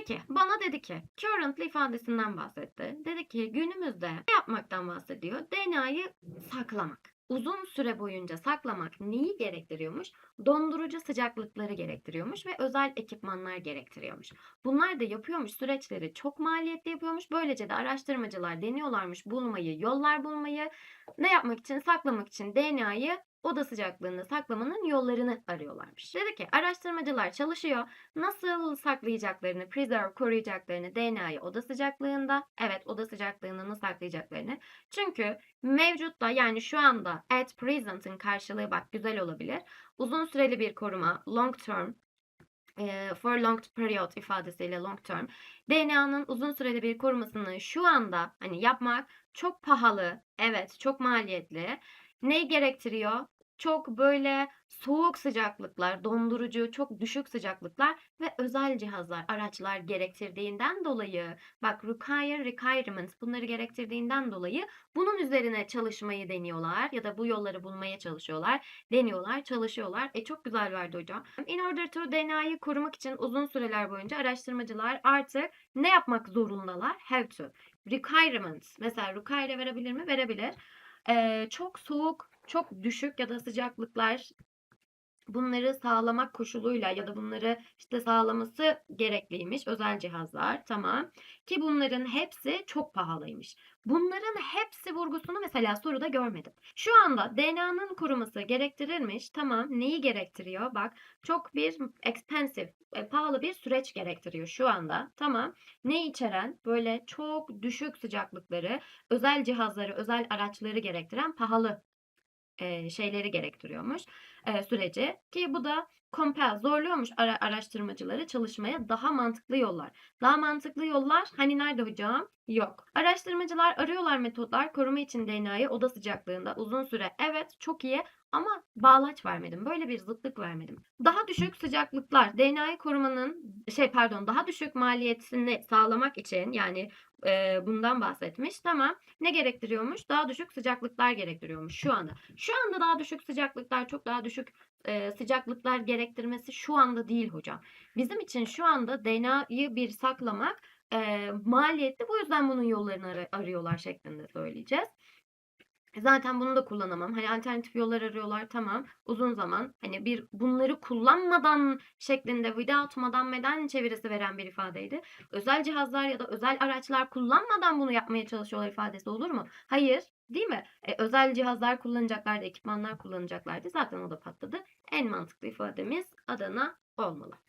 Peki bana dedi ki currently ifadesinden bahsetti. Dedi ki günümüzde ne yapmaktan bahsediyor? DNA'yı saklamak. Uzun süre boyunca saklamak neyi gerektiriyormuş? Dondurucu sıcaklıkları gerektiriyormuş ve özel ekipmanlar gerektiriyormuş. Bunlar da yapıyormuş süreçleri çok maliyetli yapıyormuş. Böylece de araştırmacılar deniyorlarmış bulmayı, yollar bulmayı. Ne yapmak için? Saklamak için DNA'yı oda sıcaklığında saklamanın yollarını arıyorlarmış. Dedi ki araştırmacılar çalışıyor. Nasıl saklayacaklarını, preserve koruyacaklarını DNA'yı oda sıcaklığında, evet oda sıcaklığında nasıl saklayacaklarını. Çünkü mevcutta yani şu anda at present'ın karşılığı bak güzel olabilir. Uzun süreli bir koruma, long term, for long period ifadesiyle long term. DNA'nın uzun süreli bir korumasını şu anda hani yapmak çok pahalı, evet çok maliyetli. Ne gerektiriyor? Çok böyle soğuk sıcaklıklar, dondurucu, çok düşük sıcaklıklar ve özel cihazlar, araçlar gerektirdiğinden dolayı bak require, requirements bunları gerektirdiğinden dolayı bunun üzerine çalışmayı deniyorlar ya da bu yolları bulmaya çalışıyorlar. Deniyorlar, çalışıyorlar. E çok güzel verdi hocam. In order to DNA'yı korumak için uzun süreler boyunca araştırmacılar artık ne yapmak zorundalar? Have to. Requirements. Mesela require verebilir mi? Verebilir. Ee, çok soğuk, çok düşük ya da sıcaklıklar bunları sağlamak koşuluyla ya da bunları işte sağlaması gerekliymiş özel cihazlar tamam ki bunların hepsi çok pahalıymış. Bunların hepsi vurgusunu mesela soruda görmedim. Şu anda DNA'nın koruması gerektirirmiş. Tamam neyi gerektiriyor? Bak çok bir expensive, e, pahalı bir süreç gerektiriyor şu anda. Tamam. Ne içeren? Böyle çok düşük sıcaklıkları, özel cihazları, özel araçları gerektiren pahalı şeyleri gerektiriyormuş süreci ki bu da compel zorluyormuş ara, araştırmacıları çalışmaya daha mantıklı yollar. Daha mantıklı yollar hani nerede hocam? Yok. Araştırmacılar arıyorlar metotlar koruma için DNA'yı oda sıcaklığında uzun süre. Evet çok iyi ama bağlaç vermedim. Böyle bir zıtlık vermedim. Daha düşük sıcaklıklar DNA'yı korumanın şey pardon daha düşük maliyetini sağlamak için yani e, bundan bahsetmiş. Tamam. Ne gerektiriyormuş? Daha düşük sıcaklıklar gerektiriyormuş şu anda. Şu anda daha düşük sıcaklıklar, çok daha düşük e, sıcaklıklar gerektirmesi şu anda değil hocam. Bizim için şu anda DNA'yı bir saklamak e, maliyetli. Bu yüzden bunun yollarını ar- arıyorlar şeklinde söyleyeceğiz. Zaten bunu da kullanamam. Hani alternatif yollar arıyorlar tamam. Uzun zaman hani bir bunları kullanmadan şeklinde without madam meden çevirisi veren bir ifadeydi. Özel cihazlar ya da özel araçlar kullanmadan bunu yapmaya çalışıyorlar ifadesi olur mu? Hayır. Değil mi? E, özel cihazlar kullanacaklardı, ekipmanlar kullanacaklardı. Zaten o da patladı. En mantıklı ifademiz Adana olmalı.